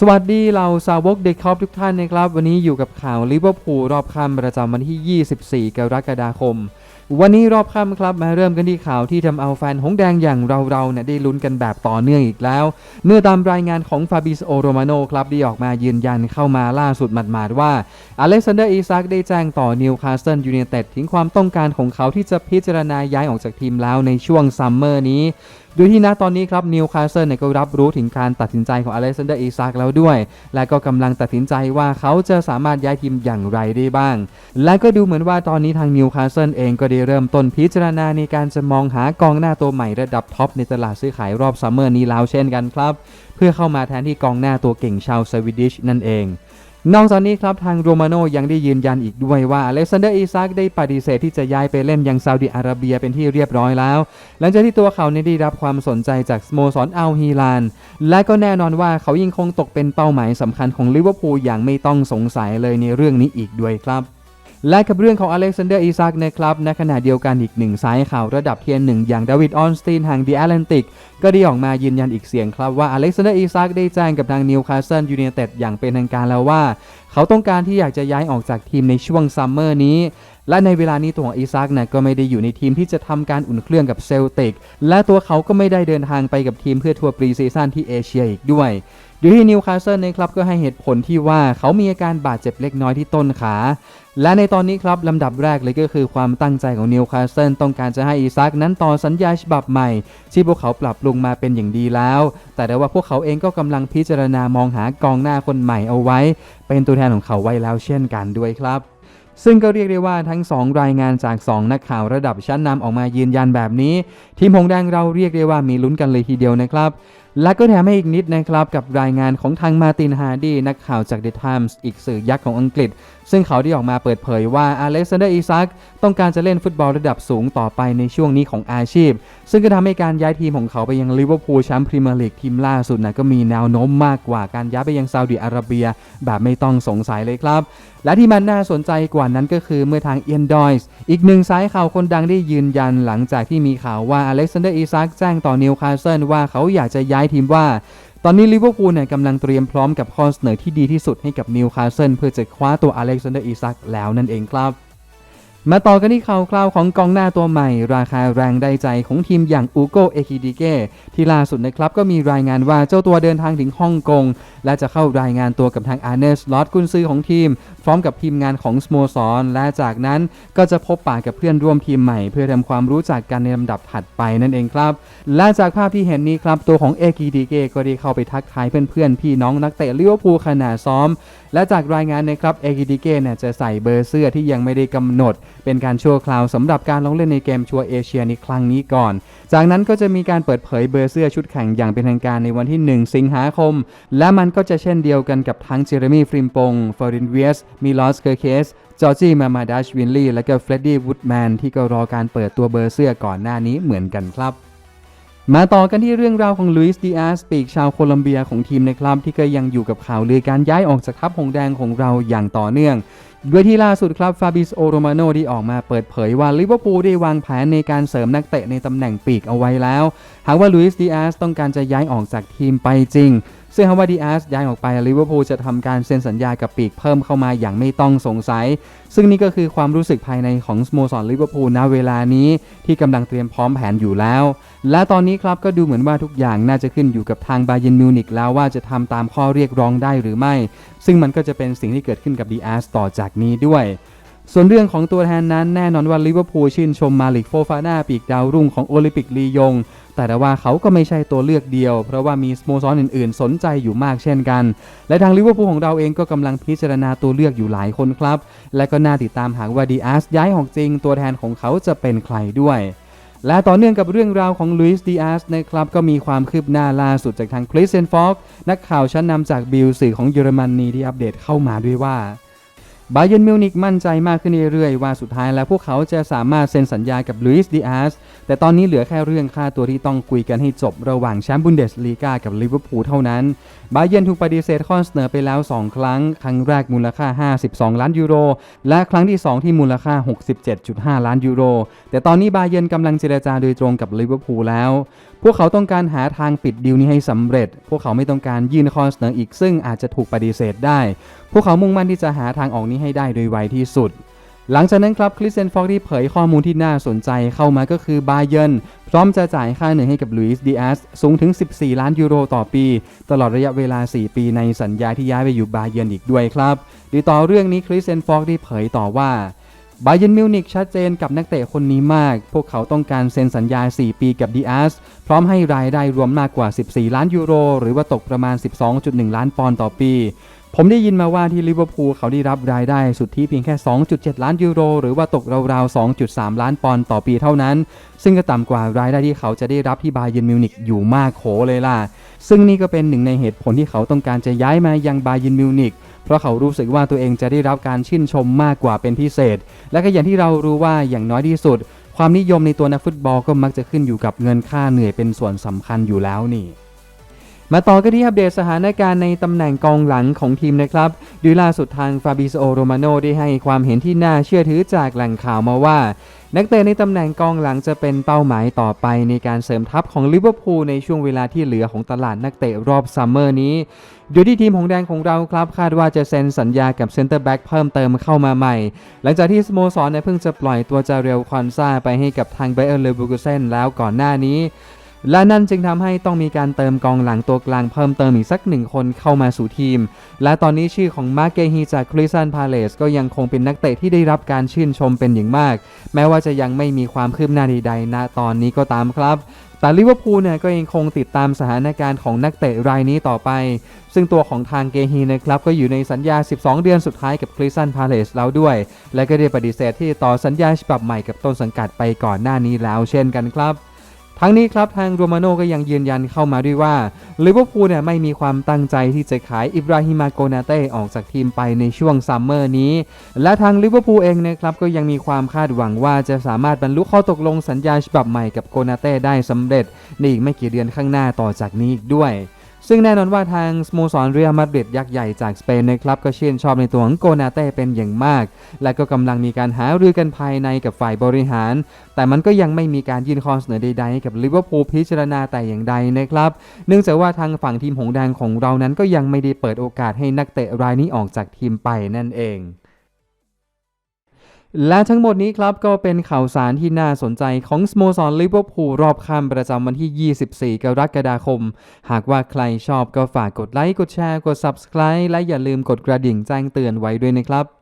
สวัสดีเราสาวกเด็กคอปทุกท่านนะครับ วันนี้อยู่กับข่าวลิเวอร์พูลรอบค่ำประจำวันที่ 24 กรกฎาคม วันนี้รอบค่ำครับมาเริ่มกันที่ข่าวที่ทำเอาแฟนหงแดงอย่างเราๆเนี่ยได้ลุ้นกันแบบต่อเนื่องอีกแล้วเมื่อตามรายงานของฟาบิสโอโรมาโนครับได้ออกมายืนยันเข้ามาล่าสุดหมาดๆว่าอเล็กซานเดอร์อีซักได้แจ้งต่อนิวคาสเซิลยูไนเต็ดถึงความต้องการของเขาที่จะพิจารณาย้ายออกจากทีมแล้วในช่วงซัมเมอร์นี้โดยที่ณตอนนี้ครับนิวคาสเซิลเนี่ยก็รับรู้ถึงการตัดสินใจของอเล็กซานเดอร์อีซักแล้วด้วย และก็กำลังตัดสินใจว่าเขาจะสามารถย้ายทีมอย่างไรได้บ้าง และก็ดูเหมือนว่าตอนนี้ทางนิวคาสเซิลเองก็ได้เริ่มต้นพิจารณาในการจะมองหากองหน้าตัวใหม่ระดับท็อปในตลาดซื้อขายรอบซัมเมอร์นี้แล้วเช่นกันครับ เพื่อเข้ามาแทนที่กองหน้าตัวเก่งชาวสวีดิชนั่นเอง นอกจากนี้ครับทางโรมาโนยังได้ยืนยันอีกด้วยว่าอเล็กซานเดอร์อีซักได้ปฏิเสธที่จะย้ายไปเล่นยังซาอุดิอาระเบียเป็นที่เรียบร้อยแล้ว หลังจากที่ตัวเขานี่ยได้รับความสนใจจากสโมสรอัลฮีลาน และก็แน่นอนว่าเขายังคงตกเป็นเป้าหมายสำคัญของลิเวอร์พูลอย่างไม่ต้องสงสัยเลยในเรื่องนี้อีกด้วยครับ และกับเรื่องของอเล็กซานเดอร์อีซักนะครับในขณะเดียวกันอีกหนึ่งสายข่าวระดับเทียนหนึ่งอย่างดาวิดออนสตีนแห่ง The Atlantic ก็ได้ออกมายืนยันอีกเสียงครับว่าอเล็กซานเดอร์อีซักได้แจ้งกับทางนิวคาสเซิลยูไนเต็ดอย่างเป็นทางการแล้วว่า เขาต้องการที่อยากจะย้ายออกจากทีมในช่วงซัมเมอร์นี้และในเวลานี้ตัวของอีซักนะก็ไม่ได้อยู่ในทีมที่จะทำการอุ่นเครื่องกับเซลติก และตัวเขาก็ไม่ได้เดินทางไปกับทีมเพื่อทัวร์ปรีซีซั่นที่เอเชียอีกด้วย โดยที่นิวคาสเซิลนะครับก็ให้เหตุผลที่ว่าเขามีอาการบาดเจ็บเล็กน้อยที่ต้นขา และในตอนนี้ครับลำดับแรกเลยก็คือความตั้งใจของนิวคาสเซิลต้องการจะให้อีซักนั้นต่อสัญญาฉบับใหม่ ที่พวกเขาปรับปรุงมาเป็นอย่างดีแล้ว แต่ได้ว่าพวกเขาเองก็กำลังพิจารณามองหากองหน้าคนใหม่เอาไว้ เป็นตัวแทนของเขาไว้แล้วเช่นกันด้วยครับซึ่งก็เรียกได้ว่าทั้ง 2 รายงานจาก 2 นักข่าวระดับชั้นนำออกมายืนยันแบบนี้ ทีมหงแดงเราเรียกได้ว่ามีลุ้นกันเลยทีเดียวนะครับ และก็แถมให้อีกนิดนะครับกับรายงานของทางมาตินฮาร์ดีนักข่าวจาก The Times อีกสื่อยักษ์ของอังกฤษ ซึ่งเขาได้ออกมาเปิดเผยว่าอเล็กซานเดอร์อีซักต้องการจะเล่นฟุตบอลระดับสูงต่อไปในช่วงนี้ของอาชีพ ซึ่งก็ทำให้การย้ายทีมของเขาไปยังลิเวอร์พูลแชมป์พรีเมียร์ลีกทีมล่าสุดนะก็มีแนวโน้มมากกว่าการย้ายไปยังซาอุดิอาระเบีย แบบไม่ต้องสงสัยเลยครับ และที่มันน่าสนใจกว่านั้นก็คือเมื่อทางเอียนดอยส์อีกหนึ่งสายข่าวคนดังได้ยืนยันหลังจากที่มีข่าวว่าอเล็กซานเดอร์อีซักแจ้งต่อนิวคาสเซิลว่าเขาอยากจะย้ายทีมว่า ตอนนี้ลิเวอร์พูลเนี่ยกำลังเตรียมพร้อมกับข้อเสนอที่ดีที่สุดให้กับนิวคาสเซิลเพื่อจะคว้าตัวอเล็กซานเดอร์อีซักแล้วนั่นเองครับ มาต่อกันที่ข่าวคราวของกองหน้าตัวใหม่ ราคาแรงได้ใจของทีมอย่างอูโกเอคิดิเกที่ล่าสุดนะครับก็มีรายงานว่าเจ้าตัวเดินทางถึงฮ่องกง และจะเข้ารายงานตัวกับทางอาร์เนสลอตกุนซือของทีม พร้อมกับทีมงานของสโมสร และจากนั้นก็จะพบปะกับเพื่อนร่วมทีมใหม่ เพื่อทำความรู้จักกันในลำดับถัดไปนั่นเองครับ และจากภาพที่เห็นนี้ครับตัวของเอคิดิเกก็ได้เข้าไปทักทายเพื่อนๆพี่น้องนักเตะลิเวอร์พูลขณะซ้อม และจากรายงานนะครับเอกิดิเกเนี่ยจะใส่เบอร์เสื้อที่ยังไม่ได้กำหนดเป็นการชั่วคราวสำหรับการลงเล่นในเกมชัวเอเชียในครั้งนี้ก่อน จากนั้นก็จะมีการเปิดเผยเบอร์เสื้อชุดแข่งอย่างเป็นทางการในวันที่ 1 สิงหาคม และมันก็จะเช่นเดียวกันกับทั้งเจเรมีฟริมปงฟอรินเวียสมิลอสเคอร์เคสจอร์จี้มามาดัชวินลีและก็เฟรดดี้วูดแมนที่ก็รอการเปิดตัวเบอร์เสื้อก่อนหน้านี้เหมือนกันครับมาต่อกันที่เรื่องราวของลุยส์ดิอาสปีกชาวโคลัมเบียของทีมนะครับที่ก็ยังอยู่กับข่าวลือการย้ายออกจากทัพหงแดงของเราอย่างต่อเนื่อง โดยที่ล่าสุดครับฟาบิสโอโรมาโนที่ออกมาเปิดเผยว่าลิเวอร์พูลได้วางแผนในการเสริมนักเตะในตำแหน่งปีกเอาไว้แล้ว หากว่าลุยส์ดิอาสต้องการจะย้ายออกจากทีมไปจริงซึ่งหาว่าดิอาสย้ายออกไปลิเวอร์พูลจะทำการเซ็นสัญญากับปีกเพิ่มเข้ามาอย่างไม่ต้องสงสัย ซึ่งนี่ก็คือความรู้สึกภายในของสโมสรลิเวอร์พูลณเวลานี้ที่กำลังเตรียมพร้อมแผนอยู่แล้ว และตอนนี้ครับก็ดูเหมือนว่าทุกอย่างน่าจะขึ้นอยู่กับทางบาเยนมิวนิกแล้วว่าจะทำตามข้อเรียกร้องได้หรือไม่ ซึ่งมันก็จะเป็นสิ่งที่เกิดขึ้นกับดีอาสต่อจากนี้ด้วย ส่วนเรื่องของตัวแทนนั้นแน่นอนว่าลิเวอร์พูลชื่นชมมาลิกโฟฟาน่าปีกดาวรุ่งของโอลิมปิกลียง แต่ว่าเขาก็ไม่ใช่ตัวเลือกเดียว เพราะว่ามีสโมสรออื่นๆ สนใจอยู่มากเช่นกัน และทางลิเวอร์พูลของเราเองก็กำลังพิจารณาตัวเลือกอยู่หลายคนครับ และก็น่าติดตามหากว่าดีอาสย้ายออกจริง ตัวแทนของเขาจะเป็นใครด้วยและต่อเนื่องกับเรื่องราวของลุยส์ดีอาสนะครับก็มีความคืบหน้าล่าสุดจากทางคริสเซนฟอกนักข่าวชั้นนำจากบิลสื่อของเยอรมนีที่อัปเดตเข้ามาด้วยว่า บาเยนมิวนิกมั่นใจมากขึ้นเรื่อยๆ ว่าสุดท้ายแล้วพวกเขาจะสามารถเซ็นสัญญากับลุยส์ดิอาสแต่ตอนนี้เหลือแค่เรื่องค่าตัวที่ต้องคุยกันให้จบระหว่างแชมป์บุนเดสลีกากับลิเวอร์พูลเท่านั้น บาเยร์นถูกปฏิเสธข้อเสนอไปแล้ว 2 ครั้ง ครั้งแรกมูลค่า 52 ล้านยูโร และครั้งที่ 2 ที่มูลค่า 67.5 ล้านยูโร แต่ตอนนี้บาเยร์นกำลังเจรจาโดยตรงกับลิเวอร์พูลแล้ว พวกเขาต้องการหาทางปิดดีลนี้ให้สำเร็จ พวกเขาไม่ต้องการยื่นข้อเสนออีกซึ่งอาจจะถูกปฏิเสธได้ พวกเขามุ่งมั่นที่จะหาทางออกนี้ให้ได้โดยไวที่สุด หลังจากนั้นครับคริสเซนฟอกที่เผยข้อมูลที่น่าสนใจเข้ามาก็คือบาเยร์นพร้อมจะจ่ายค่าเหนื่อยให้กับลุยส์ดีอาสสูงถึง 14 ล้านยูโรต่อปี ตลอดระยะเวลา 4 ปีในสัญญาที่ย้ายไปอยู่บาเยร์นอีกด้วยครับดีต่อเรื่องนี้คริสเซนฟอกที่เผยต่อว่าบาเยนมิวนิกชัดเจนกับนักเตะคนนี้มาก พวกเขาต้องการเซ็นสัญญา 4 ปีกับดีอาสพร้อมให้รายได้รวมมากกว่า 14 ล้านยูโร หรือว่าตกประมาณ 12.1 ล้านปอนด์ต่อปี ผมได้ยินมาว่าที่ลิเวอร์พูลเขาได้รับรายได้สุทธิเพียงแค่ 2.7 ล้านยูโร หรือว่าตกราวๆ 2.3 ล้านปอนด์ต่อปีเท่านั้น ซึ่งก็ต่ำกว่ารายได้ที่เขาจะได้รับที่บาเยนมิวนิกอยู่มากโขเลยล่ะ ซึ่งนี่ก็เป็นหนึ่งในเหตุผลที่เขาต้องการจะย้ายมายังบาเยนมิวนิกเพราะเขารู้สึกว่าตัวเองจะได้รับการชื่นชมมากกว่าเป็นพิเศษ และก็อย่างที่เรารู้ว่าอย่างน้อยที่สุด ความนิยมในตัวนักฟุตบอลก็มักจะขึ้นอยู่กับเงินค่าเหนื่อยเป็นส่วนสำคัญอยู่แล้วนี่ มาต่อกันที่อัปเดตสถานการณ์ในตำแหน่งกองหลังของทีมนะครับโดยล่าสุดทางฟาบิโซโรมาโนได้ให้ความเห็นที่น่าเชื่อถือจากแหล่งข่าวมาว่า นักเตะในตำแหน่งกองหลังจะเป็นเป้าหมายต่อไปในการเสริมทัพของลิเวอร์พูลในช่วงเวลาที่เหลือของตลาดนักเตะรอบซัมเมอร์นี้โดยที่ทีมหงแดงของเราครับ คาดว่าจะเซ็นสัญญากับเซ็นเตอร์แบ็กเพิ่มเติมเข้ามาใหม่ หลังจากที่สโมสรเนี่ยเพิ่งจะปล่อยตัวจาเรลคอนซาไปให้กับทางไบเออร์เลเวอร์กูเซนแล้วก่อนหน้านี้ และนั่นจึงทำให้ต้องมีการเติมกองหลังตัวกลางเพิ่มเติมอีกสักหนึ่งคนเข้ามาสู่ทีม และตอนนี้ชื่อของมาเกฮีจากคริสตันพาเลสก็ยังคงเป็นนักเตะที่ได้รับการชื่นชมเป็นอย่างมาก แม้ว่าจะยังไม่มีความคืบหน้าใดๆณตอนนี้ก็ตามครับแต่ลิเวอร์พูลเนี่ยก็ยังคงติดตามสถานการณ์ของนักเตะรายนี้ต่อไป ซึ่งตัวของทางเกฮีนะครับก็อยู่ในสัญญา 12 เดือนสุดท้ายกับคริสตันพาเลสแล้วด้วย และก็ได้ปฏิเสธที่ต่อสัญญาฉบับใหม่กับต้นสังกัดไปก่อนหน้านี้แล้วเช่นกันครับ ทั้งนี้ครับทางโรมาโน่ก็ยังยืนยันเข้ามาด้วยว่าลิเวอร์พูลเนี่ยไม่มีความตั้งใจที่จะขายอิบราฮิมาโกนาเต้ออกจากทีมไปในช่วงซัมเมอร์นี้ และทางลิเวอร์พูลเองนะครับก็ยังมีความคาดหวังว่าจะสามารถบรรลุข้อตกลงสัญญาฉบับใหม่กับโกนาเต้ได้สำเร็จในอีกไม่กี่เดือนข้างหน้าต่อจากนี้อีกด้วย ซึ่งแน่นอนว่าทางสโมสรเรียลมาดริดยักษ์ใหญ่จากสเปนนะครับก็ชื่นชอบในตัวของโกนาเต้เป็นอย่างมาก และก็กำลังมีการหารือกันภายในกับฝ่ายบริหาร แต่มันก็ยังไม่มีการยื่นข้อเสนอใดๆให้กับลิเวอร์พูลพิจารณาแต่อย่างใดนะครับ เนื่องจากว่าทางฝั่งทีมหงแดงของเรานั้นก็ยังไม่ได้เปิดโอกาสให้นักเตะรายนี้ออกจากทีมไปนั่นเอง และทั้งหมดนี้ครับก็เป็นข่าวสารที่น่าสนใจของสโมสรลิเวอร์พูลรอบค่ำประจำวันที่ 24 กรกฎาคม หากว่าใครชอบก็ฝากกดไลค์ กดแชร์ กด Subscribe และอย่าลืมกดกระดิ่งแจ้งเตือนไว้ด้วยนะครับ